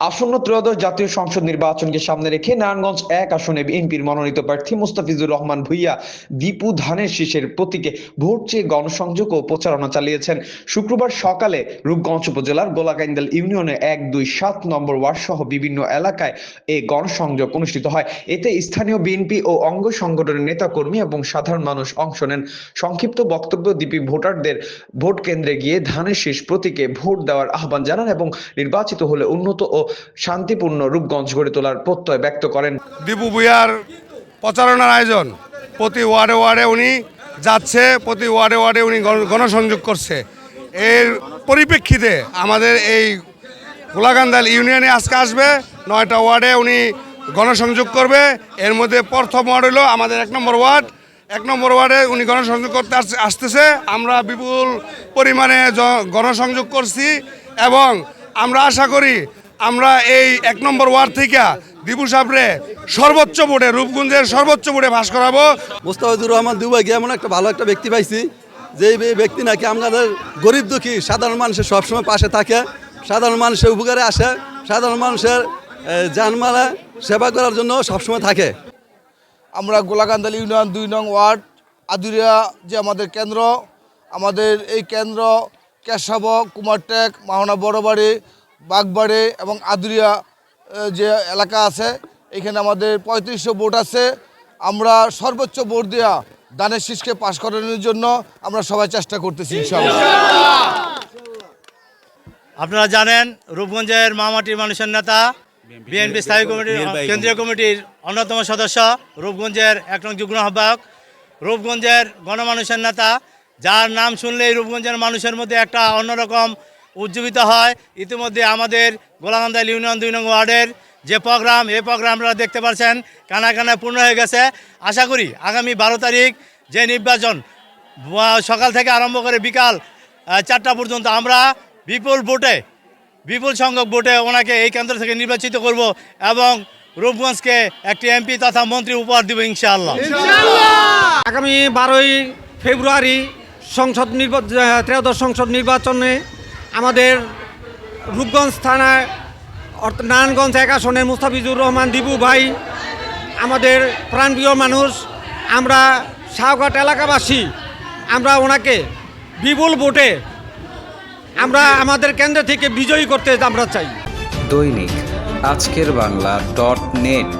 আসন্ন ত্রয়োদশ জাতীয় সংসদ নির্বাচনকে সামনে রেখে নারায়ণগঞ্জ এক আসনে বিএনপির মনোনীত প্রার্থী মুস্তাফিজুর রহমান ভুইয়া দীপু ধানের শীষের প্রতীকে ভোট চেয়ে গণসংযোগ ও প্রচারণা চালিয়েছেন। শুক্রবার সকালে রূপগঞ্জ উপজেলার গোলাকাইন্দাল ইউনিয়নে এক দুই সাত নম্বর ওয়ার্ড সহ বিভিন্ন এলাকায় এ গণসংযোগ অনুষ্ঠিত হয়। এতে স্থানীয় বিএনপি ও অঙ্গ সংগঠনের নেতাকর্মী এবং সাধারণ মানুষ অংশ নেন। সংক্ষিপ্ত বক্তব্য দীপী ভোটারদের ভোট কেন্দ্রে গিয়ে ধানের শীষ প্রতীকে ভোট দেওয়ার আহ্বান জানান এবং নির্বাচিত হলে উন্নত ও শান্তিপূর্ণ রূপগঞ্জ গড়ে তোলার প্রত্যয় ব্যক্ত করেন। দীপু ভুইয়ার প্রচারণার আয়োজন। প্রতি ওয়ার্ডে ওয়ার্ডে উনি যাচ্ছে, প্রতি ওয়ার্ডে ওয়ার্ডে উনি গণ- গণসংযোগ করছে। এর পরিপ্রেক্ষিতে আমাদের এই গোলাকান্দাল ইউনিয়নে আজকে আসবে, নয়টা ওয়ার্ডে উনি গণসংযোগ করবে। এর মধ্যে প্রথম ওয়ার্ড হলো আমাদের এক নম্বর ওয়ার্ড। এক নম্বর ওয়ার্ডে উনি গণসংযোগ করতে আসতেছে। আমরা বিপুল পরিমাণে গণসংযোগ করছি এবং আমরা আশা করি আমরা এই এক নম্বর ওয়ার্ড থেকে দীপু সাবরে সর্বোচ্চ ভোটে রূপগঞ্জের সর্বোচ্চ ভোটে ভাস করাবো। মোস্তাফিজুর রহমান দুবাইকে এমন একটা ভালো একটা ব্যক্তি পাইছি যে ব্যক্তি নাকি আমাদের গরিব দুঃখী সাধারণ মানুষের সবসময় পাশে থাকে সাধারণ মানুষের উপকারে আসে সাধারণ মানুষের জানমালা সেবা করার জন্য সবসময় থাকে। আমরা গোলাকান্দাল ইউনিয়ন দুই নং ওয়ার্ড আদুরিয়া যে আমাদের কেন্দ্র আমাদের এই কেন্দ্র কেশব কুমারটেক মাহনা বড়বাড়ি বাগবাড়ি এবং আদুরিয়া যে এলাকা আছে এখানে আমাদের পঁয়ত্রিশশো ভোট আছে। আমরা সর্বোচ্চ ভোট দেওয়া দানের শীষকে পাশ করানোর জন্য আমরা সবাই চেষ্টা করতেছি আপনারা জানেন রূপগঞ্জের মামাটির মানুষের নেতা বিএনপি স্থায়ী কমিটির কেন্দ্রীয় কমিটির অন্যতম সদস্য রূপগঞ্জের এক নং যুগ্ম আহ্বায়ক রূপগঞ্জের গণমানুষের নেতা যার নাম শুনলেই রূপগঞ্জের মানুষের মধ্যে একটা অন্যরকম উজ্জীবিত হয়। ইতিমধ্যে আমাদের গোলাকান্দাল ইউনিয়ন দুই নং ওয়ার্ডের যে প্রোগ্রাম, এই প্রোগ্রাম আপনারা দেখতে পাচ্ছেন কানা কানায় পূর্ণ হয়ে গেছে। আশা করি আগামী বারো তারিখ যে নির্বাচন সকাল থেকে আরম্ভ করে বিকাল চারটা পর্যন্ত আমরা বিপুল ভোটে, বিপুল সংখ্যক ভোটে ওনাকে এই কেন্দ্র থেকে নির্বাচিত করব এবং রূপগঞ্জকে একটি এমপি তথা মন্ত্রী উপহার দেব ইনশাআল্লাহ। আগামী বারোই ফেব্রুয়ারি সংসদ নির্বাচন ত্রয়োদশ সংসদ নির্বাচনে আমাদের রূপগঞ্জ থানায় নারায়ণগঞ্জ এক আসনে মুস্তাফিজুর রহমান দিবু ভাই, আমাদের প্রাণপ্রিয় মানুষ, আমরা শাহঘাট এলাকাবাসী, আমরা ওনাকে বিপুল ভোটে আমরা আমাদের কেন্দ্র থেকে বিজয়ী করতে আমরা চাই। দৈনিক আজকের বাংলা ডট নেট।